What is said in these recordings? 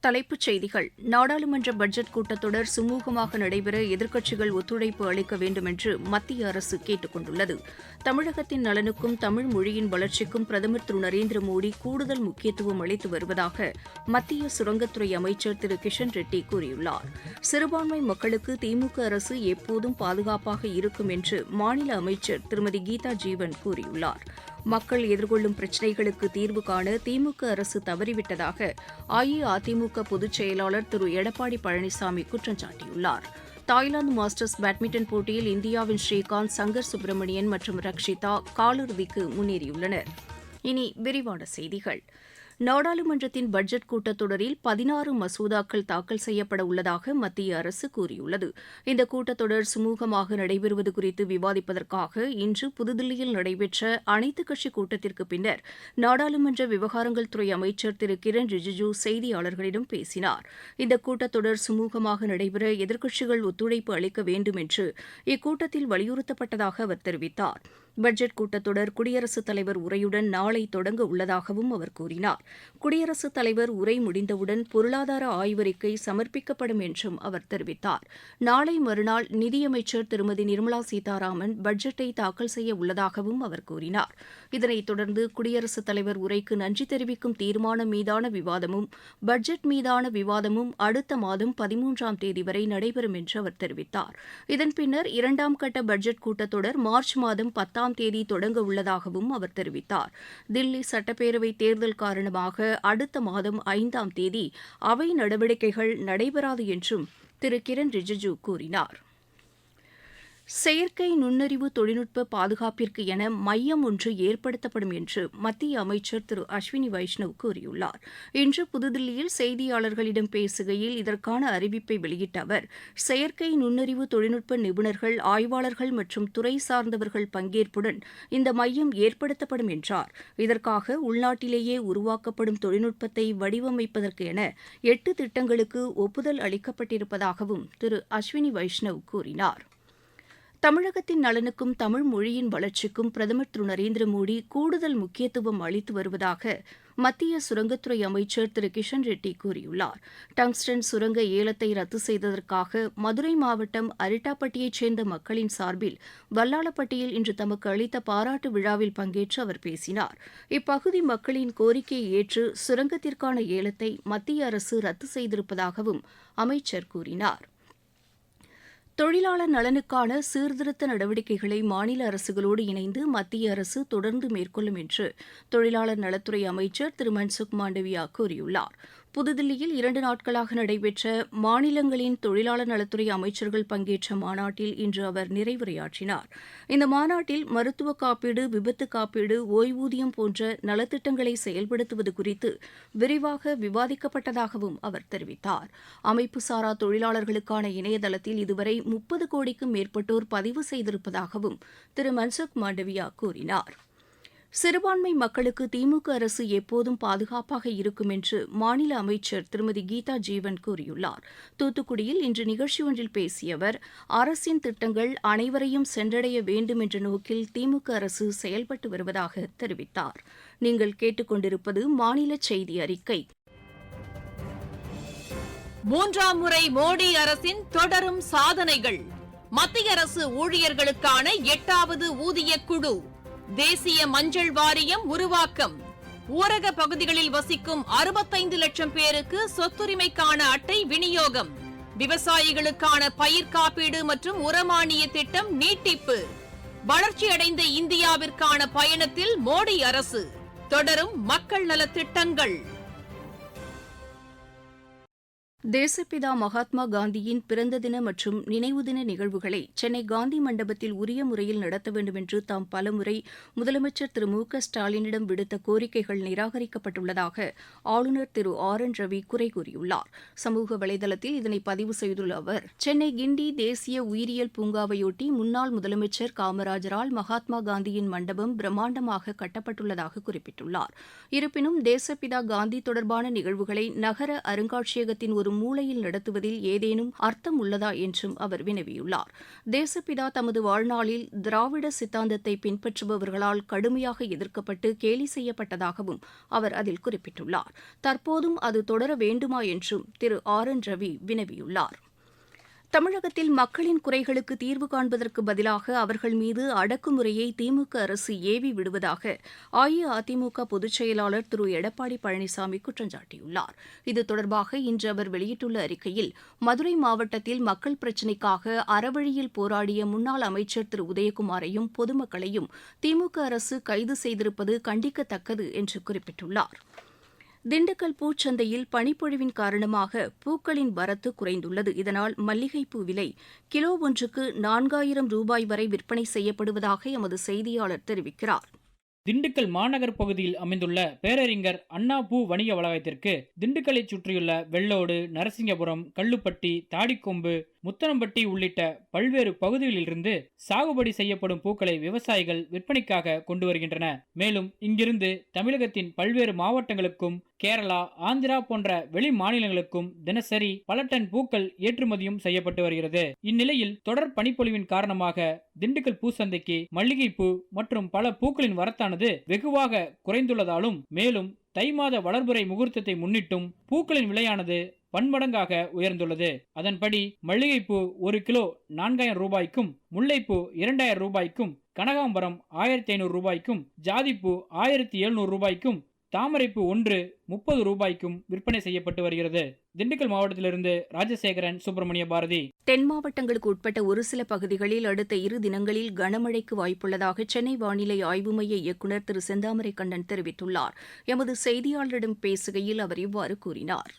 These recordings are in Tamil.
தலைப்புச் செய்திகள். நாடாளுமன்ற பட்ஜெட் கூட்டத்தொடர் சுமூகமாக நடைபெற எதிர்க்கட்சிகள் ஒத்துழைப்பு அளிக்க வேண்டும் என்று மத்திய அரசு கேட்டுக் கொண்டுள்ளது. தமிழகத்தின் நலனுக்கும் தமிழ் மொழியின் வளர்ச்சிக்கும் பிரதமர் திரு. நரேந்திர மோடி கூடுதல் முக்கியத்துவம் அளித்து வருவதாக மத்திய சுரங்கத்துறை அமைச்சர் திரு. கிஷன் ரெட்டி கூறியுள்ளார். சிறுபான்மை மக்களுக்கு திமுக அரசு எப்போதும் பாதுகாப்பாக இருக்கும் என்று மாநில அமைச்சர் திருமதி கீதா ஜீவன் கூறியுள்ளார். மக்கள் எதிர்கொள்ளும் பிரச்சினைகளுக்கு தீர்வு காண திமுக அரசு தவறிவிட்டதாக அஇஅதிமுக பொதுச் செயலாளர் திரு எடப்பாடி பழனிசாமி குற்றம் சாட்டியுள்ளார். தாய்லாந்து மாஸ்டர்ஸ் பேட்மிண்டன் போட்டியில் இந்தியாவின் ஸ்ரீகாந்த் சங்கர் சுப்பிரமணியன் மற்றும் ரக்ஷிதா காலிறுதிக்கு முன்னேறியுள்ளனர். இனி விரிவான செய்திகள். நாடாளுமன்றத்தின் பட்ஜெட் கூட்டத்தொடரில் பதினாறு மசோதாக்கள் தாக்கல் செய்யப்பட உள்ளதாக மத்திய அரசு கூறியுள்ளது. இந்த கூட்டத்தொடர் சுமூகமாக நடைபெறுவது குறித்து விவாதிப்பதற்காக இன்று புதுதில்லியில் நடைபெற்ற அனைத்துக் கட்சி கூட்டத்திற்கு பின்னர் நாடாளுமன்ற விவகாரங்கள் துறை அமைச்சர் திரு. கிரண் ரிஜிஜூ செய்தியாளர்களிடம் பேசினார். இந்த கூட்டத்தொடர் சுமூகமாக நடைபெற எதிர்க்கட்சிகள் ஒத்துழைப்பு அளிக்க வேண்டும் என்று இக்கூட்டத்தில் வலியுறுத்தப்பட்டதாக அவர் தெரிவித்தார். பட்ஜெட் கூட்டத்தொடர் குடியரசுத் தலைவர் உரையுடன் நாளை தொடங்க உள்ளதாகவும் அவர் கூறினார். குடியரசுத் தலைவர் உரை முடிந்தவுடன் பொருளாதார ஆய்வறிக்கை சமர்ப்பிக்கப்படும் என்றும் அவர் தெரிவித்தார். நாளை மறுநாள் நிதியமைச்சர் திருமதி நிர்மலா சீதாராமன் பட்ஜெட்டை தாக்கல் செய்ய உள்ளதாகவும் அவர் கூறினார். இதனைத் தொடர்ந்து குடியரசுத் தலைவர் உரைக்கு நன்றி தெரிவிக்கும் தீர்மானம் மீதான விவாதமும் பட்ஜெட் மீதான விவாதமும் அடுத்த மாதம் பதிமூன்றாம் தேதி வரை நடைபெறும் என்று அவர் தெரிவித்தார். இதன் பின்னர் இரண்டாம் கட்ட பட்ஜெட் கூட்டத்தொடர் மார்ச் மாதம் பத்தாம் தேதி தொடங்க உள்ளதாகவும் அவர் தெரிவித்தார். தில்லி சட்டப்பேரவை தேர்தல் காரணமாக அடுத்த மாதம் ஐந்தாம் தேதி அவை நடவடிக்கைகள் நடைபெறாது என்றும் திரு. கிரண் ரிஜிஜூ கூறினார். செயற்கை நுண்ணறிவு தொழில்நுட்ப பாதுகாப்பிற்கு என மையம் ஒன்று ஏற்படுத்தப்படும் என்று மத்திய அமைச்சர் திரு அஸ்வினி வைஷ்ணவ் கூறியுள்ளார். இன்று புதுதில்லியில் செய்தியாளர்களிடம் பேசுகையில் இதற்கான அறிவிப்பை வெளியிட்ட அவர் செயற்கை நுண்ணறிவு தொழில்நுட்ப நிபுணர்கள் ஆய்வாளர்கள் மற்றும் துறை சார்ந்தவர்கள் பங்கேற்புடன் இந்த மையம் ஏற்படுத்தப்படும் என்றார். இதற்காக உள்நாட்டிலேயே உருவாக்கப்படும் தொழில்நுட்பத்தை வடிவமைப்பதற்கு என எட்டு திட்டங்களுக்கு ஒப்புதல் அளிக்கப்பட்டிருப்பதாகவும் திரு அஸ்வினி வைஷ்ணவ் கூறினார். தமிழகத்தின் நலனுக்கும் தமிழ் மொழியின் வளர்ச்சிக்கும் பிரதமர் திரு. நரேந்திர மோடி கூடுதல் முக்கியத்துவம் அளித்து வருவதாக மத்திய சுரங்கத்துறை அமைச்சர் திரு. கிஷன் ரெட்டி கூறியுள்ளார். டங்ஸ்டன் சுரங்க ஏலத்தை ரத்து செய்ததற்காக மதுரை மாவட்டம் அரிட்டாப்பட்டியைச் சேர்ந்த மக்களின் சார்பில் வல்லாளப்பட்டியில் இன்று தமக்கு அளித்த பாராட்டு விழாவில் பங்கேற்று அவர் பேசினார். இப்பகுதி மக்களின் கோரிக்கையை ஏற்று சுரங்கத்திற்கான ஏலத்தை மத்திய அரசு ரத்து செய்திருப்பதாகவும் அமைச்சர் கூறினார். தொழிலாளர் நலனுக்கான சீர்திருத்த நடவடிக்கைகளை மாநில அரசுகளோடு இணைந்து மத்திய அரசு தொடர்ந்து மேற்கொள்ளும் என்று தொழிலாளர் நலத்துறை அமைச்சர் திரு மன்சுக் மாண்டவியா கூறியுள்ளார். புதுதில்லியில் இரண்டு நாட்களாக நடைபெற்ற மாநிலங்களின் தொழிலாளர் நலத்துறை அமைச்சர்கள் பங்கேற்ற மாநாட்டில் இன்று அவர் நிறைவுரையாற்றினார். இந்த மாநாட்டில் மருத்துவ காப்பீடு விபத்து காப்பீடு ஓய்வூதியம் போன்ற நலத்திட்டங்களை செயல்படுத்துவது குறித்து விரிவாக விவாதிக்கப்பட்டதாகவும் அவர் தெரிவித்தார். அமைப்பு சாரா தொழிலாளர்களுக்கான இணையதளத்தில் இதுவரை முப்பது கோடிக்கும் மேற்பட்டோர் பதிவு செய்திருப்பதாகவும் திரு மன்சுக் மாண்டவியா கூறினார். சிறுபான்மை மக்களுக்கு திமுக அரசு எப்போதும் பாதுகாப்பாக இருக்கும் என்று மாநில அமைச்சர் திருமதி கீதா ஜீவன் கூறியுள்ளார். தூத்துக்குடியில் இன்று நிகழ்ச்சி ஒன்றில் பேசிய அவர் அரசின் திட்டங்கள் அனைவரையும் சென்றடைய வேண்டும் என்ற நோக்கில் திமுக அரசு செயல்பட்டு வருவதாக தெரிவித்தார். நீங்கள் கேட்டுக்கொண்டிருப்பது மாநில செய்தி அறிக்கை. மூன்றாம் முறை மோடி அரசின் தொடரும் சாதனைகள். மத்திய அரசு ஊழியர்களுக்கான எட்டாவது ஊதிய குழு. தேசிய மஞ்சள் வாரியம் உருவாக்கம். ஊரக பகுதிகளில் வசிக்கும் அறுபத்தைந்து லட்சம் பேருக்கு சொத்துரிமைக்கான அட்டை விநியோகம். விவசாயிகளுக்கான பயிர் காப்பீடு மற்றும் உரமானிய திட்டம் நீட்டிப்பு. வளர்ச்சியடைந்த இந்தியாவிற்கான பயணத்தில் மோடி அரசு. தொடரும் மக்கள் நலத்திட்டங்கள் தேசப்பிதா மகாத்மா காந்தியின் பிறந்த தின மற்றும் நினைவு தின நிகழ்வுகளை சென்னை காந்தி மண்டபத்தில் உரிய முறையில் நடத்த வேண்டும் என்று தாம் பலமுறை முதலமைச்சர் திரு மு க ஸ்டாலினிடம் விடுத்த கோரிக்கைகள் நிராகரிக்கப்பட்டுள்ளதாக ஆளுநர் திரு ஆர் என் ரவி குறை கூறியுள்ளார். சமூக வலைதளத்தில் இதனை பதிவு செய்துள்ள அவர் சென்னை கிண்டி தேசிய உயிரியல் பூங்காவையொட்டி முன்னாள் முதலமைச்சர் காமராஜரால் மகாத்மா காந்தியின் மண்டபம் பிரம்மாண்டமாக கட்டப்பட்டுள்ளதாக குறிப்பிட்டுள்ளார். இருப்பினும் தேசப்பிதா காந்தி தொடர்பான நிகழ்வுகளை நகர அருங்காட்சியகத்தின் ஒரு மூலையில் நடத்துவதில் ஏதேனும் அர்த்தம் உள்ளதா என்றும் அவர் வினவியுள்ளார். தேசப்பிதா தமது வாழ்நாளில் திராவிட சித்தாந்தத்தை பின்பற்றுபவர்களால் கடுமையாக எதிர்க்கப்பட்டு கேலி செய்யப்பட்டதாகவும் அவர் அதில் குறிப்பிட்டுள்ளார். தற்போதும் அது தொடர வேண்டுமா என்றும் திரு ஆர் என் ரவி வினவியுள்ளார். தமிழகத்தில் மக்களின் குறைகளுக்கு தீர்வு காண்பதற்கு பதிலாக அவர்கள் மீது அடக்குமுறையை திமுக அரசு ஏவி விடுவதாக அஇஅதிமுக பொதுச் செயலாளர் திரு எடப்பாடி பழனிசாமி குற்றம் சாட்டியுள்ளார். இது தொடர்பாக இன்று அவர் வெளியிட்டுள்ள அறிக்கையில் மதுரை மாவட்டத்தில் மக்கள் பிரச்சினைக்காக அறவழியில் போராடிய முன்னாள் அமைச்சர் திரு உதயகுமாரையும் பொதுமக்களையும் திமுக அரசு கைது செய்திருப்பது கண்டிக்கத்தக்கது என்று குறிப்பிட்டுள்ளார். திண்டுக்கல் பூச்சந்தையில் பனிப்பொழிவின் காரணமாக பூக்களின் வரத்து குறைந்துள்ளது. இதனால் மல்லிகைப்பூ விலை கிலோ ஒன்றுக்கு நான்காயிரம் ரூபாய் வரை விற்பனை செய்யப்படுவதாக எமது செய்தியாளர் தெரிவிக்கிறார். திண்டுக்கல் மாநகர் பகுதியில் அமைந்துள்ள பேரறிஞர் அண்ணா பூ வணிக வளாகத்திற்கு திண்டுக்கலை சுற்றியுள்ள வெள்ளோடு நரசிங்கபுரம் கள்ளுப்பட்டி தாடிக்கொம்பு முத்தனம்பட்டி உள்ளிட்ட பல்வேறு பகுதிகளிலிருந்து சாகுபடி செய்யப்படும் பூக்களை விவசாயிகள் விற்பனைக்காக கொண்டு வருகின்றன. மேலும் இங்கிருந்து தமிழகத்தின் பல்வேறு மாவட்டங்களுக்கும் கேரளா ஆந்திரா போன்ற வெளி மாநிலங்களுக்கும் தினசரி பல டன் பூக்கள் ஏற்றுமதியும் செய்யப்பட்டு வருகிறது. இந்நிலையில் தொடர் பனிப்பொழிவின் காரணமாக திண்டுக்கல் பூசந்தைக்கு மல்லிகைப்பூ மற்றும் பல பூக்களின் வரத்தானது வெகுவாக குறைந்துள்ளதாலும் மேலும் தை மாத வளர்புறை முகூர்த்தத்தை முன்னிட்டும் பூக்களின் விலையானது பன்மடங்காக உயர்ந்துள்ளது. அதன்படி மல்லிகைப்பூ ஒரு கிலோ நான்காயிரம் ரூபாய்க்கும் முல்லைப்பூ இரண்டாயிரம் ரூபாய்க்கும் கனகாம்பரம் ஆயிரத்தி ஐநூறு ரூபாய்க்கும் ஜாதிப்பூ ஆயிரத்தி எழுநூறு ரூபாய்க்கும் தாமரைப்பூ ஒன்று முப்பது ரூபாய்க்கும் விற்பனை செய்யப்பட்டு வருகிறது. திண்டுக்கல் மாவட்டத்திலிருந்து ராஜசேகரன் சுப்பிரமணிய பாரதி. தென் மாவட்டங்களுக்கு உட்பட்ட ஒரு சில பகுதிகளில் அடுத்த இரு தினங்களில் கனமழைக்கு வாய்ப்புள்ளதாக சென்னை வானிலை ஆய்வு மைய இயக்குநர் திரு செந்தாமரை கண்ணன் தெரிவித்துள்ளார். எமது செய்தியாளரிடம் பேசுகையில் அவர் இவ்வாறு கூறினார்.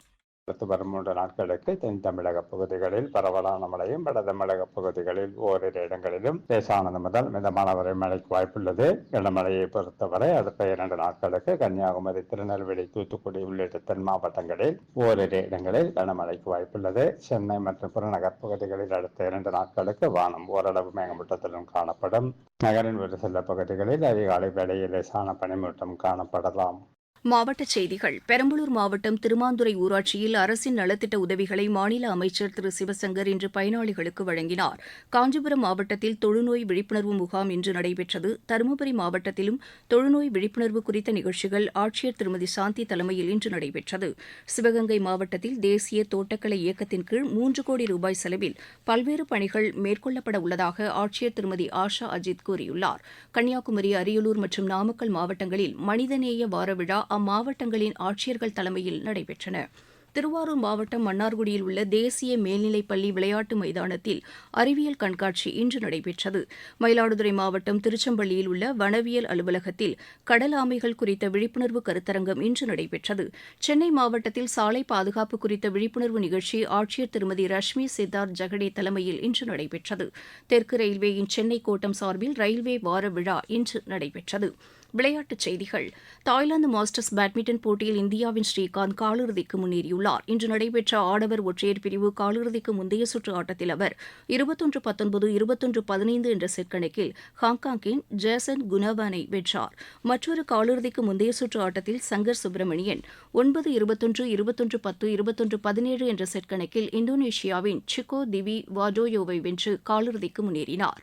அடுத்து வரும் மூன்று நாட்களுக்கு தென் தமிழக பகுதிகளில் பரவலான மழையும் வட தமிழக பகுதிகளில் ஓரிரு இடங்களிலும் லேசானது முதல் மிதமான வரை மழைக்கு வாய்ப்புள்ளது. கனமழையை பொறுத்தவரை அடுத்த இரண்டு நாட்களுக்கு கன்னியாகுமரி திருநெல்வேலி தூத்துக்குடி உள்ளிட்ட தென் மாவட்டங்களில் ஓரிரு இடங்களில் கனமழைக்கு வாய்ப்புள்ளது. சென்னை மற்றும் புறநகர் பகுதிகளில் அடுத்த இரண்டு நாட்களுக்கு வானம் ஓரளவு மேகமூட்டத்திலும் காணப்படும். நகரின் ஒரு சில பகுதிகளில் அதிகாலை வேளையில் லேசான பனிமூட்டம் காணப்படலாம். மாவட்டச் செய்திகள். பெரம்பலூர் மாவட்டம் திருமாந்துறை ஊராட்சியில் அரசின் நலத்திட்ட உதவிகளை மாநில அமைச்சர் திரு. சிவசங்கர் இன்று பயனாளிகளுக்கு வழங்கினார். காஞ்சிபுரம் மாவட்டத்தில் தொழுநோய் விழிப்புணர்வு முகாம் இன்று நடைபெற்றது. தருமபுரி மாவட்டத்திலும் தொழுநோய் விழிப்புணர்வு குறித்த நிகழ்ச்சிகள் ஆட்சியர் திருமதி சாந்தி தலைமையில் இன்று நடைபெற்றது. சிவகங்கை மாவட்டத்தில் தேசிய தோட்டக்கலை இயக்கத்தின் கீழ் மூன்று கோடி ரூபாய் செலவில் பல்வேறு பணிகள் மேற்கொள்ளப்பட உள்ளதாக ஆட்சியர் திருமதி ஆஷா அஜித் கூறியுள்ளார். கன்னியாகுமரி அரியலூர் மற்றும் நாமக்கல் மாவட்டங்களில் மனிதநேய வார விழா அம்மாவட்டங்களின் ஆட்சியர்கள் தலைமையில் நடைபெற்றன. திருவாரூர் மாவட்டம் மன்னார்குடியில் உள்ள தேசிய மேல்நிலைப்பள்ளி விளையாட்டு மைதானத்தில் அறிவியல் கண்காட்சி இன்று நடைபெற்றது. மயிலாடுதுறை மாவட்டம் திருச்செம்பள்ளியில் உள்ள வனவியல் அலுவலகத்தில் கடல் ஆமைகள் குறித்த விழிப்புணர்வு கருத்தரங்கம் இன்று நடைபெற்றது. சென்னை மாவட்டத்தில் சாலை பாதுகாப்பு குறித்த விழிப்புணர்வு நிகழ்ச்சி ஆட்சியர் திருமதி ரஷ்மி சித்தார்த் ஜெகடே தலைமையில் இன்று நடைபெற்றது. தெற்கு ரயில்வேயின் சென்னை கோட்டம் சார்பில் ரயில்வே வார விழா இன்று நடைபெற்றது. விளையாட்டுச் செய்திகள். தாய்லாந்து மாஸ்டர்ஸ் பேட்மிண்டன் போட்டியில் இந்தியாவின் ஸ்ரீகாந்த் காலிறுதிக்கு முன்னேறியுள்ளார். இன்று நடைபெற்ற ஆடவர் ஒற்றையர் பிரிவு காலிறுதிக்கு முந்தைய சுற்று ஆட்டத்தில் அவர் இருபத்தொன்று பத்தொன்பது இருபத்தொன்று பதினைந்து என்ற செட் கணக்கில் ஹாங்காங்கின் ஜேசன் குனவானை வென்றார். மற்றொரு காலிறுதிக்கு முந்தைய சுற்று ஆட்டத்தில் சங்கர் சுப்பிரமணியன் ஒன்பது இருபத்தொன்று இருபத்தொன்று பத்து இருபத்தொன்று பதினேழு என்ற செட் கணக்கில் இந்தோனேஷியாவின் சிக்கோ திவி வாடோயோவை வென்று காலிறுதிக்கு முன்னேறினார்.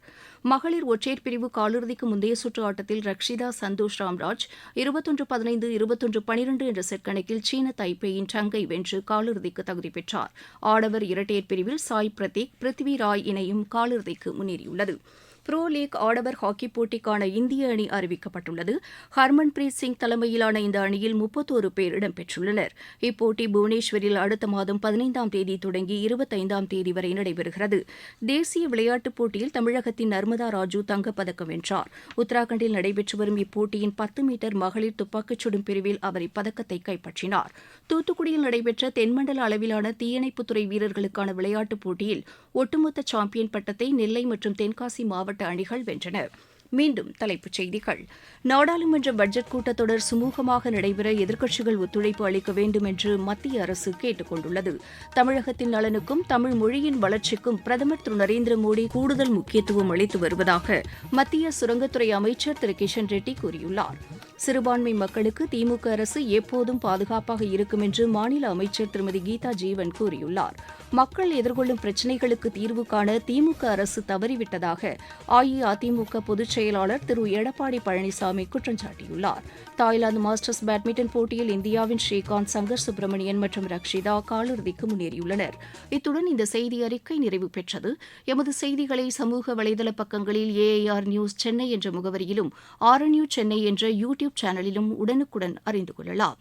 மகளிர் ஒற்றையர் பிரிவு காலிறுதிக்கு முந்தைய சுற்று ஆட்டத்தில் ரக்ஷிதா சந்தோஷ் ராம்ராஜ் இருபத்தொன்று பதினைந்து இருபத்தொன்று பனிரெண்டு என்ற செட் கணக்கில் சீன தைப்பேயின் டங்கை வென்று காலிறுதிக்கு தகுதி பெற்றார். ஆடவர் இரட்டையர் பிரிவில் சாய் பிரதீக் பிருத்வி ராய் இணையும் காலிறுதிக்கு முன்னேறியுள்ளது. ப்ரோ லீக் ஆடவர் ஹாக்கிப் போட்டிக்கான இந்திய அணி அறிவிக்கப்பட்டுள்ளது. ஹர்மன்பிரீத் சிங் தலைமையிலான இந்த அணியில் முப்பத்தோரு பேர் இடம்பெற்றுள்ளனர். இப்போட்டி புவனேஸ்வரில் அடுத்த மாதம் பதினைந்தாம் தேதி தொடங்கி இருபத்தைந்தாம் தேதி வரை நடைபெறுகிறது. தேசிய விளையாட்டுப் போட்டியில் தமிழகத்தின் நர்மதா ராஜு தங்கப்பதக்கம் வென்றார். உத்தராகண்டில் நடைபெற்று வரும் இப்போட்டியின் பத்து மீட்டர் மகளிர் துப்பாக்கிச் சுடும் பிரிவில் அவர் இப்பதக்கத்தை கைப்பற்றினார். தூத்துக்குடியில் நடைபெற்ற தென்மண்டல அளவிலான தீயணைப்புத்துறை வீரர்களுக்கான விளையாட்டுப் போட்டியில் ஒட்டுமொத்த சாம்பியன் பட்டத்தை நெல்லை மற்றும் தென்காசி மாவட்ட மாவட்ட அணிகள் வென்றனா். மீண்டும் தலைப்புச் செய்திகள். நாடாளுமன்ற பட்ஜெட் கூட்டத்தொடர் சுமூகமாக நடைபெற எதிர்க்கட்சிகள் ஒத்துழைப்பு அளிக்க வேண்டும் என்று மத்திய அரசு கேட்டுக் கொண்டுள்ளது. தமிழகத்தின் நலனுக்கும் தமிழ் மொழியின் வளர்ச்சிக்கும் பிரதமர் திரு. நரேந்திர மோடி கூடுதல் முக்கியத்துவம் அளித்து வருவதாக மத்திய சுரங்கத்துறை அமைச்சர் திரு. கிஷன் ரெட்டி கூறியுள்ளார். சிறுபான்மை மக்களுக்கு திமுக அரசு எப்போதும் பாதுகாப்பாக இருக்கும் என்று மாநில அமைச்சர் திருமதி கீதா ஜீவன் கூறியுள்ளார். மக்கள் எதிர்கொள்ளும் பிரச்சினைகளுக்கு தீர்வு காண திமுக அரசு தவறிவிட்டதாக அஇஅதிமுக பொதுச் செயலாளர் திரு எடப்பாடி பழனிசாமி குற்றம் சாட்டியுள்ளார். தாய்லாந்து மாஸ்டர்ஸ் பேட்மிண்டன் போட்டியில் இந்தியாவின் ஸ்ரீகாந்த் சங்கர் சுப்பிரமணியன் மற்றும் ரக்ஷிதா காலிறுதிக்கு முன்னேறியுள்ளனர். இத்துடன் இந்த செய்தி அறிக்கை நிறைவு பெற்றது. எமது செய்திகளை சமூக வலைதள பக்கங்களில் ஏஐஆர் நியூஸ் சென்னை என்ற முகவரியிலும் ஆர்என்யூ சென்னை என்ற யூ டியூப் சேனலிலும் உடனுக்குடன் அறிந்து கொள்ளலாம்.